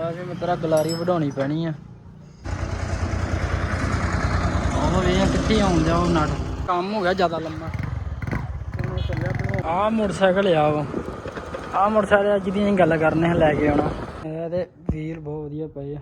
ਲੈ ਵੀ ਮਿੱਤਰਾ ਗਲਾਰੀ ਵਢਾਉਣੀ ਪੈਣੀ ਆ। ਉਹ ਵੇ ਕਿੱਥੇ ਆਉਂਦਾ ਉਹ ਨਟ। ਕੰਮ ਹੋ ਗਿਆ ਜ਼ਿਆਦਾ ਲੰਮਾ। ਆ ਮੋਟਰਸਾਈਕਲ ਆ ਉਹ। ਆ ਮੋਟਰਸਾਈਕਲ ਅੱਜ ਦੀ ਗੱਲ ਕਰਨੇ ਆ, ਲੈ ਕੇ ਆਉਣਾ। ਇਹਦੇ ਵੀਲ ਬਹੁਤ ਵਧੀਆ ਪਏ ਆ।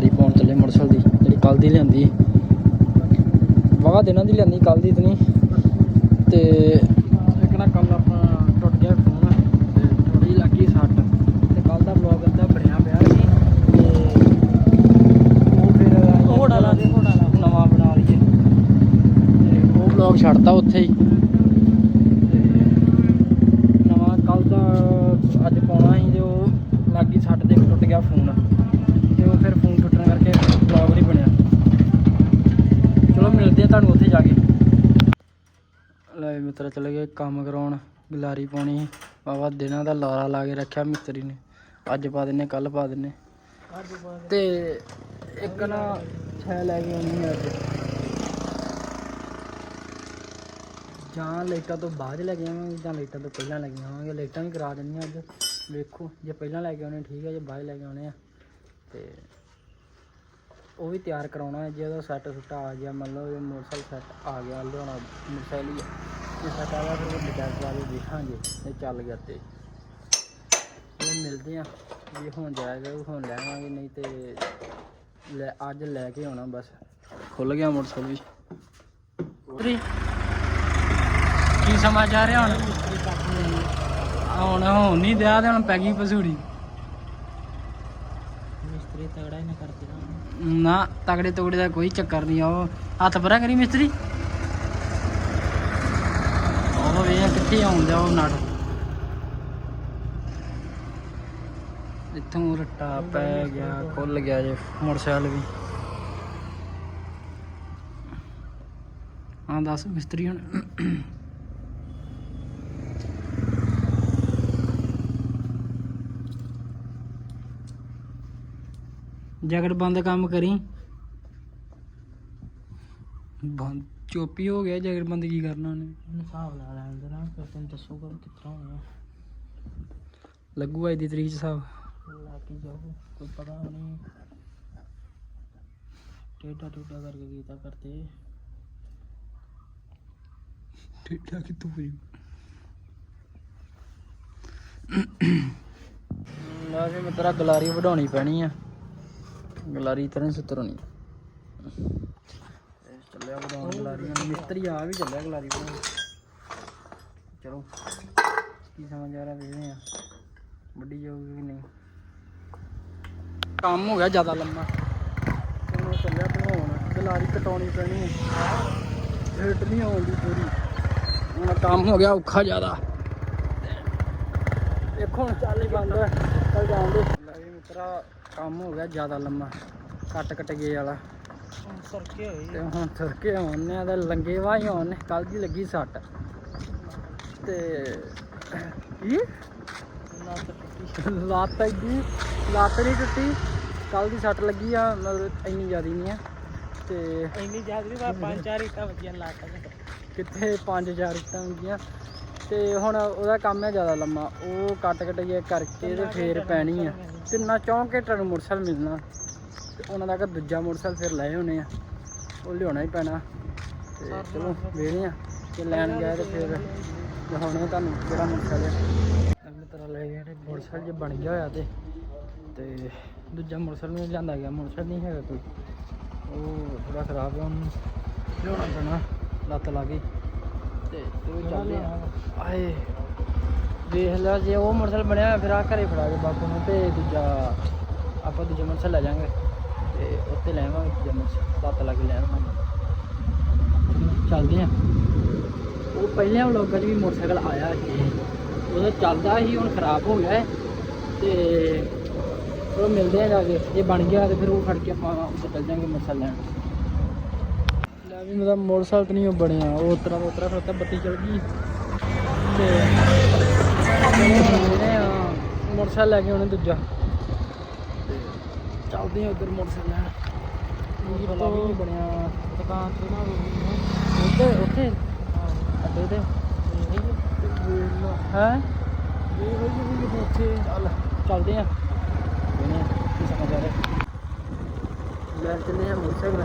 ਗਲਾਰੀ ਪਾਉਣ ਚੱਲੇ ਮੋਟਰਸਾਈਕਲ ਦੀ ਜਿਹੜੀ ਕੱਲ ਦੀ ਲਿਆਂਦੀ। ਵਾਵਾ ਦਿਨਾਂ ਦੀ ਲਿਆਂਦੀ ਕੱਲ ਦੀ ਇਤਨੀ। ਤੇ ਇੱਕ ਨਾ ਕੱਲ ਆਪਣਾ ਟੁੱਟ ਗਿਆ ਫੋਨ ਤੇ ਥੋੜੀ ਲੱਗੀ ਸੱਟ। ਤੇ ਕੱਲ ਦਾ ਬਲੌਗ ਅੱਧਾ ਬਣਿਆ ਪਿਆ ਸੀ। ਤੇ ਉਹ ਫਿਰ ਹੋੜਾ ਲਾ ਦੇ, ਹੋੜਾ ਲਾ। ਨਵਾਂ ਬਣਾ ਲਈਏ। ਤੇ ਉਹ ਬਲੌਗ ਛੱਡਤਾ ਉੱਥੇ ਹੀ ਤੇ ਨਵਾਂ ਕੱਲ ਦਾ ਅੱਜ ਪਾਉਣਾ ਸੀ ਤੇ ਉਹ ਲੱਗੀ ਸੱਟ ਤੇ ਟੁੱਟ ਗਿਆ ਫੋਨ ਤੇ ਉਹ ਫਿਰ ਫੋਨ ਟੁੱਟਣ ਕਰਕੇ ਬਲੌਗ ਨਹੀਂ ਬਣਿਆ ਚਲੋ ਮਿਲਦੇ ਆ ਤੁਹਾਨੂੰ ਉੱਥੇ ਜਾ ਕੇ ਲੈ ਚਲੇ ਗਏ ਕੰਮ ਕਰਾਉਣ, ਗਲਾਰੀ ਪਾਉਣੀ ਸੀ। ਬਾਬਾ ਦਿਨਾਂ ਦਾ ਲਾਰਾ ਲਾ ਕੇ ਰੱਖਿਆ ਮਿਸਤਰੀ ਨੇ। ਅੱਜ ਪਾ ਦਿੰਨੇ ਕੱਲ ਪਾ ਦਿੰਨੇ। ਅੱਜ ਤੇ ਇੱਕ ਨਾ ਛੈ ਲੈ ਕੇ ਆਉਣੀ ਹੈ ਅੱਜ। ਜਾਂ ਲਾਈਟਾਂ ਤੋਂ ਬਾਅਦ ਲੈ ਕੇ ਆਵਾਂਗੇ, ਜਾਂ ਲੇਟਾਂ ਤੋਂ ਪਹਿਲਾਂ ਲੈ ਕੇ ਆਵਾਂਗੇ। ਲਾਈਟਾਂ ਵੀ ਕਰਾ ਦਿੰਦੀਆਂ ਅੱਜ। ਵੇਖੋ, ਜੇ ਪਹਿਲਾਂ ਲੈ ਕੇ ਆਉਣੇ, ਠੀਕ ਹੈ ਜੇ ਬਾਅਦ ਲੈ ਕੇ ਆਉਣੇ ਆ। ਤੇ ਉਹ ਵੀ ਤਿਆਰ ਕਰਾਉਣਾ ਜੇ ਉਹਦਾ ਸੈੱਟ ਸੁੱਟਾ ਆ ਗਿਆ, ਮੰਨ ਲਓ ਇਹ ਮੋਟਰਸਾਈਕਲ ਸੈੱਟ ਆ ਗਿਆ ਲਿਆਉਣਾ ਮੋਟਰਸਾਈਕਲ ਹੀ ਜੇ ਸੈੱਟ ਆ ਗਿਆ ਫਿਰ ਉਹ ਡਿਟੈਚ ਲਾ ਕੇ ਦੇਖਾਂਗੇ ਇਹ ਚੱਲ ਗਿਆ ਤੇ। ਇਹ ਮਿਲਦੇ ਆ ਜੇ ਹੁਣ ਜਾਏਗਾ ਉਹ ਹੁਣ ਲੈਵਾਂਗੇ ਨਹੀਂ ਤੇ ਲੈ ਅੱਜ ਲੈ ਕੇ ਆਉਣਾ ਬਸ। ਖੁੱਲ ਗਿਆ ਮੋਟਰਸਾਈਕਲ ਵੀ। ਉਤਰੀ। ਕੀ ਸਮਾਚਾਰ ਹੈ ਹੁਣ? ਹੁਣ ਹੁਣ ਨਹੀਂ ਦਿਆ ਤੇ ਹੁਣ ਪੈ ਗਈ ਪਸੂੜੀ। ਮਿਸਤਰੀ ਤਗੜਾ ਹੀ ਨਾ ਕਰਦੇ ਨਾ ਤਗੜੇ ਤਗੜੇ ਦਾ ਕੋਈ ਚੱਕਰ ਨਹੀਂ ਆ ਉਹ ਹੱਥ ਪਰਾ ਕਰੀ ਮਿਸਤਰੀ? ਉਹ ਵੇ ਆਉਂਦਾ ਉਹ ਨਟ ਇੱਥੋਂ ਰੱਟਾ ਪੈ ਗਿਆ, ਖੁੱਲ ਗਿਆ ਜੇ ਮੋਟਰਸਾਈਕਲ ਵੀ। ਹਾਂ, ਦੱਸ ਮਿਸਤਰੀ ਹੁਣ। ਜੈਕਟ ਬੰਦ ਕੰਮ ਕਰੀ। ਬੰਦ ਚੋਪੀ ਹੋ ਗਿਆ ਜੈਕਟ ਬੰਦ ਕੀ ਕਰਨਾ ਉਹਨੇ? ਉਹਨੂੰ ਹਿਸਾਬ ਲਾ ਲੈਣ ਦੇ ਨਾ ਫਿਰ ਤੈਨੂੰ ਦੱਸੂਗਾ ਵੀ ਤਰ੍ਹਾਂ ਹੋਣਾ ਲੱਗੂ ਅੱਜ ਦੀ ਤਰੀਕ ਚ ਸਭ ਲੱਗ ਹੀ ਜਾਊ ਕੋਈ ਪਤਾ ਨਹੀਂ। ਟੇਡਾ ਟੇਡਾ ਕਰਕੇ ਕੀਤਾ ਕਰਤੇ ਟੇਡਾ ਕਿ ਤੂੰ ਹੋਈ ਲਾ ਵੀ ਮਿੱਤਰਾ ਗਲਾਰੀ ਵਢਾਉਣੀ ਪੈਣੀ ਆ। ਗਲਾਰੀ ਤਰ੍ਹਾਂ ਹੀ ਸੁਤਰਣੀ ਚੱਲਿਆ ਵਢਾਉਣ ਗਲਾਰੀ ਹੁਣ ਮਿਸਤਰੀ ਆ ਵੀ ਚੱਲਿਆ ਗਲਾਰੀ ਵਢਾਉਣ ਚਲੋ, ਕੀ ਸਮਝ ਆ ਰਿਹਾ ਵੇਖਦੇ ਆ ਵੱਡੀ ਜਾਊਗੀ ਕਿ ਨਹੀਂ। ਕੰਮ ਹੋ ਗਿਆ ਜ਼ਿਆਦਾ ਲੰਮਾ। ਹੁਣ ਚੱਲਿਆ ਬਣਾਉਣ ਗਲਾਰੀ ਕਟਾਉਣੀ ਪੈਣੀ ਹੈ। ਹਿੱਟ ਨਹੀਂ ਆਉਂਦੀ ਪੂਰੀ। ਹੁਣ ਕੰਮ ਹੋ ਗਿਆ ਔਖਾ ਜ਼ਿਆਦਾ। ਦੇਖੋ ਹੁਣ ਚੱਲ ਹੀ ਬੰਦ ਹੈ। ਚੱਲ ਜਾਂਦੇ ਲੈ ਮਿੱਤਰਾ, ਕੰਮ ਹੋ ਗਿਆ ਜ਼ਿਆਦਾ ਲੰਮਾ। ਕੱਟ ਕੱਟ ਗਏ ਵਾਲਾ। ਸਰਕੇ ਹੋਈ ਤੇ ਹੁਣ ਤੁਰ ਕੇ ਆਉਣੇ ਆ ਤੇ ਲੰਗੇ ਵਾਹੀ ਆਉਣੇ ਕੱਲ ਦੀ ਲੱਗੀ ਸੱਟ। ਤੇ ਕੀ? ਲੱਤ ਟੁੱਟੀ। ਲੱਤ ਨਹੀਂ ਟੁੱਟੀ ਕੱਲ ਦੀ ਸੱਟ ਲੱਗੀ ਆ ਮਤਲਬ ਇੰਨੀ ਜ਼ਿਆਦਾ ਨਹੀਂ ਆ। ਤੇ ਇੰਨੀ ਜ਼ਿਆਦਾ ਨਹੀਂ ਪੰਜ ਚਾਰ ਇੱਟਾਂ ਵੱਜੀਆਂ ਲੱਤ ਕਿੱਥੇ ਪੰਜ ਚਾਰ ਇੱਟਾਂ ਹੁੰਦੀਆਂ ਤੇ ਹੁਣ ਉਹਦਾ ਕੰਮ ਹੈ ਜ਼ਿਆਦਾ ਲੰਮਾ ਉਹ ਕੱਟ ਕੱਟ ਜੇ ਕਰਕੇ ਤੇ ਫੇਰ ਪੈਣੀ ਆ। ਤਿੰਨਾਂ ਚੌਂ ਘੰਟਿਆਂ ਨੂੰ ਮੋਟਰਸਾਈਕਲ ਮਿਲਣਾ। ਤੇ ਉਹਨਾਂ ਦਾ ਕਿ ਦੂਜਾ ਮੋਟਰਸਾਈਕਲ ਫਿਰ ਲਏ ਹੋਣੇ ਆ। ਉਹ ਲਿਆਉਣਾ ਹੀ ਪੈਣਾ। ਤੇ ਚਲੋ ਵੇਖਦੇ ਆ ਕਿ ਲੈਣ ਗਿਆ ਤੇ ਫਿਰ ਦਿਖਾਉਣੇ ਆ ਤੁਹਾਨੂੰ ਕਿਹੜਾ ਮੋਟਰਸਾਈਕਲ ਹੈ ਅਗਲੇ ਤਰ੍ਹਾਂ ਲੈ ਗਏ ਨੇ ਮੋਟਰਸਾਈਕਲ ਜੇ ਬਣ ਗਿਆ ਹੋਇਆ ਤੇ। ਤੇ ਦੂਜਾ ਮੋਟਰਸਾਈਕਲ ਨਹੀਂ ਲਿਆਂਦਾ ਗਿਆ। ਮੋਟਰਸਾਈਕਲ ਨਹੀਂ ਹੈਗਾ ਕੋਈ। ਉਹ ਥੋੜਾ ਖਰਾਬ ਹੈ ਉਹਨੂੰ ਲਿਆਉਣਾ ਪੈਣਾ। ਲੱਤ ਲਾ ਗਈ। ਤੇ ਉਹ ਚੱਲਦੇ ਆ। ਆਏ। ਵੇਖ ਲਿਆ ਜੇ ਉਹ ਮੋਟਰਸਾਈਕਲ ਬਣਿਆ ਹੋਇਆ ਫਿਰ ਆ ਘਰੇ ਫੜਾ ਕੇ ਬਾਪੂ ਨੂੰ ਤੇ ਦੂਜਾ ਆਪਾਂ ਦੂਜਾ ਮੋਟਰਸਾਈਕਲ ਲੈ ਜਾਾਂਗੇ ਤੇ ਉੱਥੇ ਲੈ ਆਵਾਂਗੇ ਦੂਜਾ ਮੋਟਰਸਾਈਕਲ ਲੱਤ ਚੱਲਦੇ ਆ। ਉਹ ਪਹਿਲਿਆਂ ਵਲੋਗਾਂ 'ਚ ਵੀ ਮੋਟਰਸਾਈਕਲ ਆਇਆ ਸੀ। ਉਹਦਾ ਚੱਲਦਾ ਸੀ, ਹੁਣ ਖਰਾਬ ਹੋ ਗਿਆ ਹੈ। ਤੇ ਉਹ ਮਿਲਦੇ ਆ ਜਾ ਕੇ। ਜੇ ਬਣ ਗਿਆ ਤੇ ਫਿਰ ਉਹ ਫੜ ਕੇ ਆਪਾਂ ਉੱਤੇ ਚੱਲ ਜਾਾਂਗੇ ਮੋਟਰਸਾਈਕਲ ਲੈਣ। ਲੈ ਵੀ ਮੇਰਾ ਮੋਟਰਸਾਈਕਲ ਤਾਂ ਨਹੀਂ ਉਹ ਬਣਿਆ। ਉਹ ਉਤਰਾ ਉਤਰਾ ਫਿਰ ਤਾਂ ਬੱਤੀ ਚਲ ਗਈ। ਤੇ ਮੋਟਰਸਾਈਕਲ ਲੈ ਕੇ ਆਉਣੇ ਦੂਜਾ। ਚੱਲਦੇ ਆ ਉਧਰ ਮੋਟਰਸਾਈਕਲ ਲੈਣ। ਮੋਟਰਸਾਈਕਲ ਵੀ ਨਹੀਂ ਬਣਿਆ। ਦੁਕਾਨ ਤੇ ਨਾ ਉੱਥੇ? ਉੱਥੇ ਅੱਡੇ ਤੇ? ਹੈ? ਇਹ ਹੋਈ ਵੀ ਉੱਥੇ। ਚੱਲ ਚੱਲਦੇ ਆ। ਇਹਨੇ ਕੀ ਸਮਾਚਾਰ ਹੈ ਲੈ ਚੱਲੇ ਆ ਮੋਟਰਸਾਈਕਲ।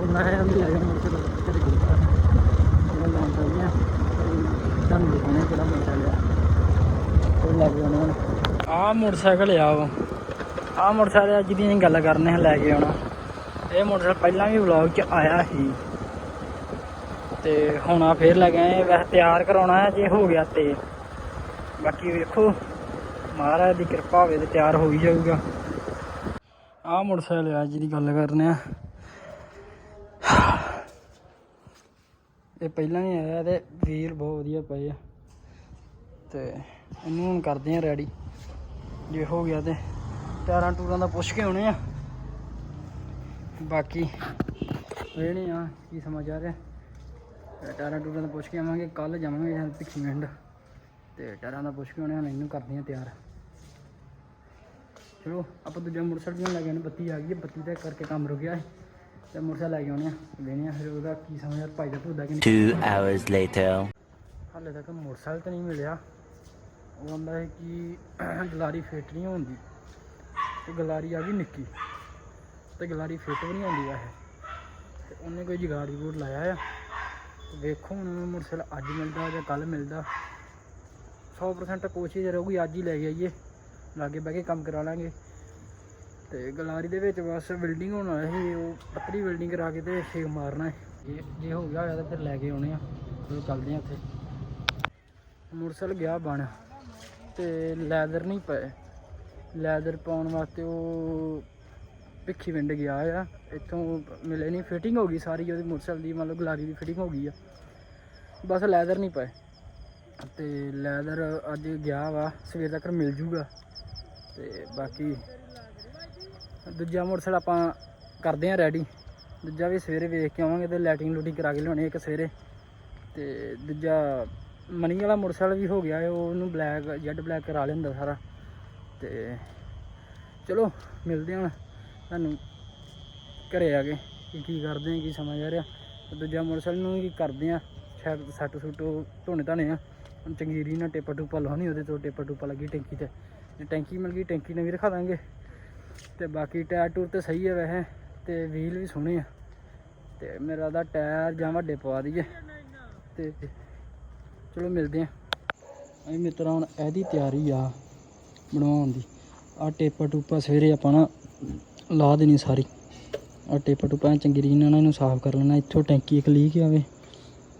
ਉਹਨਾਂ ਹੈ ਅੰਦਰ ਲੱਗਾ ਮੋਟਰਸਾਈਕਲ। ਕਿਤੇ ਗੁਰਦਾ ਉਹਨਾਂ ਨਾਲ ਚੱਲਦੇ ਆ। ਤੁਹਾਨੂੰ ਦਿਖਾਉਣੇ ਕਿਹੜਾ ਮੋਟਰਸਾਈਕਲ ਆ। ਉਹ ਲੈ ਕੇ ਆਉਣਾ ਹੁਣ ਆਹ ਮੋਟਰਸਾਈਕਲ ਆ ਉਹ ਆਹ ਮੋਟਰਸਾਈਕਲ ਅੱਜ ਦੀ ਅਸੀਂ ਗੱਲ ਕਰਨੇ ਹਾਂ ਲੈ ਕੇ ਆਉਣਾ। ਇਹ ਮੋਟਰਸਾਈਕਲ ਪਹਿਲਾਂ ਵੀ ਵਲੌਗ 'ਚ ਆਇਆ ਸੀ। ਤੇ ਹੁਣ ਆ ਫੇਰ ਲੈ ਕੇ ਆਏ, ਵੈਸੇ ਤਿਆਰ ਕਰਾਉਣਾ ਹੈ, ਜੇ ਹੋ ਗਿਆ ਤੇ। ਬਾਕੀ ਵੇਖੋ, ਮਹਾਰਾਜ ਦੀ ਕਿਰਪਾ ਹੋਵੇ ਤੇ ਤਿਆਰ ਹੋ ਹੀ ਜਾਊਗਾ। ਆਹ ਮੋਟਰਸਾਈਕਲ ਅੱਜ ਦੀ ਗੱਲ ਕਰਨੇ ਆ। ਇਹ ਪਹਿਲਾਂ ਹੀ ਆਇਆ ਤੇ ਵੀਲ ਬਹੁਤ ਵਧੀਆ ਪਏ ਆ। ਤੇ ਇਹਨੂੰ ਹੁਣ ਕਰਦੇ ਆ ਰੈਡੀ ਜੇ ਹੋ ਗਿਆ ਤੇ। ਟਾਇਰਾਂ ਟੂਰਾਂ ਦਾ ਪੁੱਛ ਕੇ ਆਉਣੇ ਆ। ਬਾਕੀ ਵੇਣੇ ਆ ਕੀ ਸਮਾਚਾਰ ਹੈ ਟਾਇਰਾਂ ਟੂਰਾਂ ਦਾ ਪੁੱਛ ਕੇ ਆਵਾਂਗੇ ਕੱਲ ਜਾਵਾਂਗੇ ਭਿੱਖੀ ਪਿੰਡ। ਤੇ ਟਾਇਰਾਂ ਦਾ ਪੁੱਛ ਕੇ ਆਉਣੇ ਹੁਣ ਇਹਨੂੰ ਕਰਦੇ ਆ ਤਿਆਰ। ਚਲੋ ਆਪਾਂ ਦੂਜਾ ਮੋਟਰਸਾਈਕਲ ਵੀ ਲੈ ਕੇ ਆਉਣੇ ਬੱਤੀ ਆ ਗਈ ਹੈ ਬੱਤੀ ਦਾ ਕਰਕੇ ਕੰਮ ਰੁਕ ਗਿਆ ਹੈ ਤੇ ਮੋਟਰਸਾਈਕਲ ਲੈ ਕੇ ਆਉਣੇ ਆ ਵੇਣੇ ਆ ਫਿਰ ਉਹਦਾ ਕੀ ਸਮਝ ਯਾਰ ਭਾਈ ਦਾ ਭੁੱਦਾ ਕਿ ਨਹੀਂ। Two hours later. ਹਾਲੇ ਤੱਕ ਮੋਟਰਸਾਈਕਲ ਤਾਂ ਨਹੀਂ ਮਿਲਿਆ। ਉਹ ਆਂਦਾ ਹੈ ਕਿ ਗਲਾਰੀ ਫਿੱਟ ਨਹੀਂ ਹੁੰਦੀ ਤੇ ਗਲਾਰੀ ਆ ਗਈ ਨਿੱਕੀ ਤੇ ਗਲਾਰੀ ਫਿੱਟ ਵੀ ਨਹੀਂ ਆਉਂਦੀ ਵੈਸੇ। ਤੇ ਉਹਨੇ ਕੋਈ ਜਗਾੜੀ ਬੋਰਡ ਲਾਇਆ ਆ। ਤੇ ਵੇਖੋ ਹੁਣ ਉਹਨੂੰ ਮੋਟਰਸਾਈਕਲ ਅੱਜ ਮਿਲਦਾ ਜਾਂ ਕੱਲ ਮਿਲਦਾ। 100% ਕੋਸ਼ਿਸ਼ ਰਹੂਗੀ ਅੱਜ ਹੀ ਲੈ ਕੇ ਆਈਏ। ਲਾਗੇ ਬਹਿ ਕੇ ਕੰਮ ਕਰਾ ਲਾਂਗੇ। ਤੇ ਗਲਾਰੀ ਦੇ ਵਿੱਚ ਬਸ ਬਿਲਡਿੰਗ ਹੋਣਾ ਵਾਲੀ ਸੀ, ਉਹ ਪੱਤਰੀ ਬਿਲਡਿੰਗ ਕਰਾ ਕੇ ਤੇ ਛੇਕ ਮਾਰਨਾ ਹੈ ਜੇ ਜੇ ਹੋ ਗਿਆ ਹੋਇਆ ਤਾਂ ਫਿਰ ਲੈ ਕੇ ਆਉਣੇ ਆ। ਫਿਰ ਚੱਲਦੇ ਆ ਉੱਥੇ। ਮੋਟਰਸਾਈਕਲ ਗਿਆ ਬਣ, ਤੇ ਲੈਦਰ ਨਹੀਂ ਪਏ। ਲੈਦਰ ਪਾਉਣ ਵਾਸਤੇ ਉਹ ਭਿੱਖੀ ਪਿੰਡ ਗਿਆ ਆ। ਇੱਥੋਂ ਮਿਲੇ ਨਹੀਂ ਫਿਟਿੰਗ ਹੋ ਗਈ ਸਾਰੀ ਉਹਦੀ ਮੋਟਰਸਾਈਕਲ ਦੀ, ਮਤਲਬ ਗਲਾਰੀ ਦੀ ਫਿਟਿੰਗ ਹੋ ਗਈ ਆ। ਬਸ ਲੈਦਰ ਨਹੀਂ ਪਏ। ਤੇ ਲੈਦਰ ਅੱਜ ਗਿਆ ਵਾ, ਸਵੇਰ ਤੱਕ ਮਿਲ ਜੂਗਾ। ਤੇ ਬਾਕੀ ਦੂਜਾ ਮੋਟਰਸਾਈਕਲ ਆਪਾਂ ਕਰਦੇ ਆ ਰੈਡੀ ਦੂਜਾ ਵੀ ਸਵੇਰੇ ਵੇਖ ਕੇ ਆਵਾਂਗੇ ਤੇ ਲੈਟਿੰਗ ਲੂਟਿੰਗ ਕਰਾ ਕੇ ਲਿਆਉਣੀ ਇੱਕ ਸਵੇਰੇ। ਤੇ ਦੂਜਾ ਮਨੀ ਵਾਲਾ ਮੋਟਰਸਾਈਕਲ ਵੀ ਹੋ ਗਿਆ ਹੈ ਉਹਨੂੰ ਬਲੈਕ ਜੈਡ ਬਲੈਕ ਕਰਾ ਲੈਂਦਾ ਸਾਰਾ। ਤੇ ਚਲੋ, ਮਿਲਦੇ ਹਾਂ ਹੁਣ। ਤੁਹਾਨੂੰ ਘਰੇ ਆ ਕੇ ਕੀ ਕੀ ਕਰਦੇ ਆ, ਕੀ ਸਮਝ ਆ ਰਿਹਾ। ਦੂਜਾ ਮੋਟਰਸਾਈਕਲ ਨੂੰ ਵੀ ਕਰਦੇ ਆ ਸ਼ਾਇਦ ਸੱਟ ਸੁੱਟ ਧੋਣੇ ਧਾਣੇ ਆ। ਹੁਣ ਚੰਗੀਰੀ ਨਾਲ ਟੇਪਾ ਟੂਪਾ ਲਾਉਣੀ, ਉਹਦੇ ਤੋਂ ਟੇਪਾ ਟੂਪਾ ਲੱਗੀ ਟੈਂਕੀ ਤੇ। ਜੇ ਟੈਂਕੀ ਮਿਲ ਗਈ, ਟੈਂਕੀ ਨਵੀਂ ਰਖਾ ਦਾਂਗੇ। ਤੇ ਬਾਕੀ ਟਾਇਰ ਟੂਰ ਤੇ ਸਹੀ ਆ ਵੈਸੇ, ਤੇ ਵੀਲ ਵੀ ਸੋਹਣੇ ਆ। ਤੇ ਮੇਰਾ ਦਾ ਟਾਇਰ ਜਾਂ ਵੱਡੇ ਪਵਾ ਦਈਏ। ਤੇ ਚਲੋ ਮਿਲਦੇ ਆ ਅਸੀਂ ਮਿੱਤਰਾਂ, ਹੁਣ ਇਹਦੀ ਤਿਆਰੀ ਆ। ਬਣਾਉਣ ਦੀ। ਆ ਟੇਪਾ ਟੂਪਾ ਸਵੇਰੇ ਆਪਾਂ ਨਾ ਲਾ ਦੇਣੀ ਸਾਰੀ। ਆ ਟੇਪਾ ਟੂਪਾ ਚੰਗੀ ਰੀਨ ਨਾਲ ਇਹਨੂੰ ਸਾਫ਼ ਕਰ ਲੈਣਾ। ਇੱਥੋਂ ਟੈਂਕੀ ਇੱਕ ਲੀਕ ਆਵੇ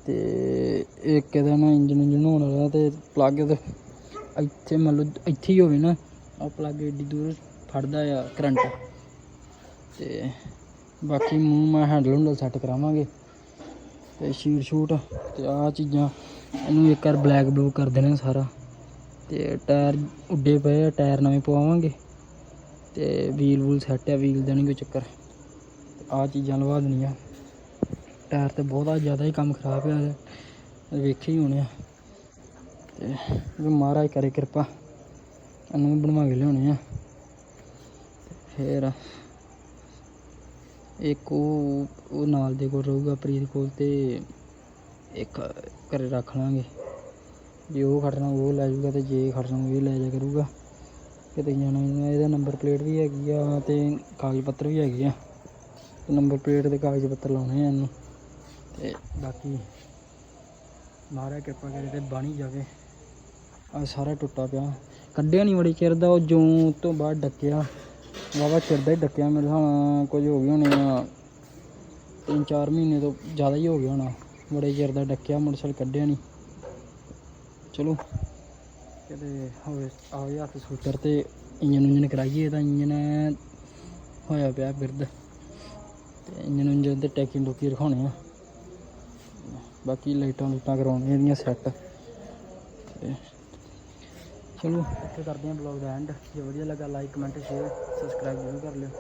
ਤੇ ਇੱਕ ਇਹਦਾ ਨਾ ਇੰਜਨ ਇੰਜਨ ਹੋਣ ਵਾਲਾ ਤੇ ਪਲੱਗ ਤੇ ਇੱਥੇ ਮੰਨ ਲਓ ਇੱਥੇ ਹੀ ਹੋਵੇ ਨਾ ਆ ਪਲੱਗ ਏਡੀ ਦੂਰ ਫੜਦਾ ਆ ਕਰੰਟ। ਤੇ ਬਾਕੀ ਮੂੰਹ ਮੈਂ ਹੈਂਡਲ ਹੁੰਡਲ ਸੈੱਟ ਕਰਾਵਾਂਗੇ। ਤੇ ਸ਼ੀਟ ਸ਼ੂਟ ਤੇ ਆਹ ਚੀਜ਼ਾਂ, ਇਹਨੂੰ ਇੱਕ ਵਾਰ ਬਲੈਕ ਬਲੂ ਕਰ ਦੇਣਾ ਸਾਰਾ। ਤੇ ਟਾਇਰ ਉੱਡੇ ਪਏ ਆ, ਟਾਇਰ ਨਵੇਂ ਪਵਾਵਾਂਗੇ ਤੇ ਵੀਲ ਵੂਲ ਸੈੱਟ ਆ, ਵੀਲ ਦਾ ਨਹੀਂ ਕੋਈ ਚੱਕਰ। ਤੇ ਆਹ ਚੀਜ਼ਾਂ ਲਵਾ ਦੇਣੀਆਂ। ਟਾਇਰ ਤੇ ਬਹੁਤਾ ਜ਼ਿਆਦਾ ਹੀ ਕੰਮ ਖਰਾਬ ਆ ਵੇਖੇ ਹੀ ਹੋਣੇ ਆ। ਤੇ ਜੋ ਮਹਾਰਾਜ ਕਰੇ ਕਿਰਪਾ, ਇਹਨੂੰ ਵੀ ਬਣਵਾ ਕੇ ਲਿਆਉਣੇ ਆ। ਫੇਰ ਇੱਕ ਉਹ ਉਹ ਨਾਲ ਦੇ ਕੋਲ ਰਹੂਗਾ, ਪ੍ਰੀਤ ਕੋਲ ਤੇ ਇੱਕ ਘਰੇ ਰੱਖ ਲਾਂਗੇ। ਜੇ ਉਹ ਖੜਨਾ ਉਹ ਲੈ ਜਾਊਗਾ ਤੇ ਜੇ ਖੜਨਾ ਇਹ ਲੈ ਜਾ ਕਰੂਗਾ। ਕਿਤੇ ਜਾਣਾ ਇਹਦਾ ਇਹਦਾ ਨੰਬਰ ਪਲੇਟ ਵੀ ਹੈਗੀ ਆ ਤੇ ਕਾਗਜ਼ ਪੱਤਰ ਵੀ ਹੈਗੇ ਆ। ਨੰਬਰ ਪਲੇਟ ਦੇ ਕਾਗਜ਼ ਪੱਤਰ ਲਾਉਣੇ ਆ ਇਹਨੂੰ। ਤੇ ਬਾਕੀ ਮਹਾਰਾਜ ਕਿਰਪਾ ਕਰੇ ਤੇ ਬਣ ਹੀ ਜਾਵੇ। ਆ ਸਾਰਾ ਟੁੱਟਾ ਪਿਆ। ਕੱਢਿਆ ਨਹੀਂ ਬੜੀ ਚਿਰ ਦਾ, ਉਹ ਜੂੰ ਤੋਂ ਬਾਅਦ ਡੱਕਿਆ। ਵਾਵਾ ਚਿਰ ਦਾ ਹੀ ਡੱਕਿਆ, ਮੇਰੇ ਹਿਸਾਬ ਕੁਝ ਹੋ ਗਏ ਹੋਣੇ ਆ। ਤਿੰਨ ਚਾਰ ਮਹੀਨੇ ਤੋਂ ਜ਼ਿਆਦਾ ਹੀ ਹੋ ਗਿਆ ਹੋਣਾ। ਬੜੇ ਚਿਰ ਦਾ ਡੱਕਿਆ ਮੋਟਰਸਾਈਕਲ ਕੱਢਿਆ ਨਹੀਂ ਚਲੋ। ਕਿਤੇ ਹੋਵੇ ਆਵੇ ਹੱਥ ਸੂਟਰ ਤੇ ਇੰਜਨ ਉਂਜਨ ਕਰਾਈਏ ਤਾਂ ਇੰਜਨ ਹੋਇਆ ਪਿਆ ਬਿਰਦ ਤੇ ਇੰਜਨ ਉਂਜਨ ਤੇ ਟੈਕੀ ਟੂਕੀ ਰਖਾਉਣੇ ਆ। ਬਾਕੀ ਲਾਈਟਾਂ ਲੂਟਾਂ ਕਰਾਉਣੀਆਂ ਇਹਦੀਆਂ ਸੈੱਟ ਚਲੋ, ਇੱਥੇ ਕਰਦੇ ਹਾਂ ਬਲੌਗ ਦਾ ਐਂਡ ਜੇ ਵਧੀਆ ਲੱਗਾ ਲਾਈਕ ਕਮੈਂਟ ਸ਼ੇਅਰ ਸਬਸਕ੍ਰਾਈਬ ਜ਼ਰੂਰ ਕਰ ਲਿਓ।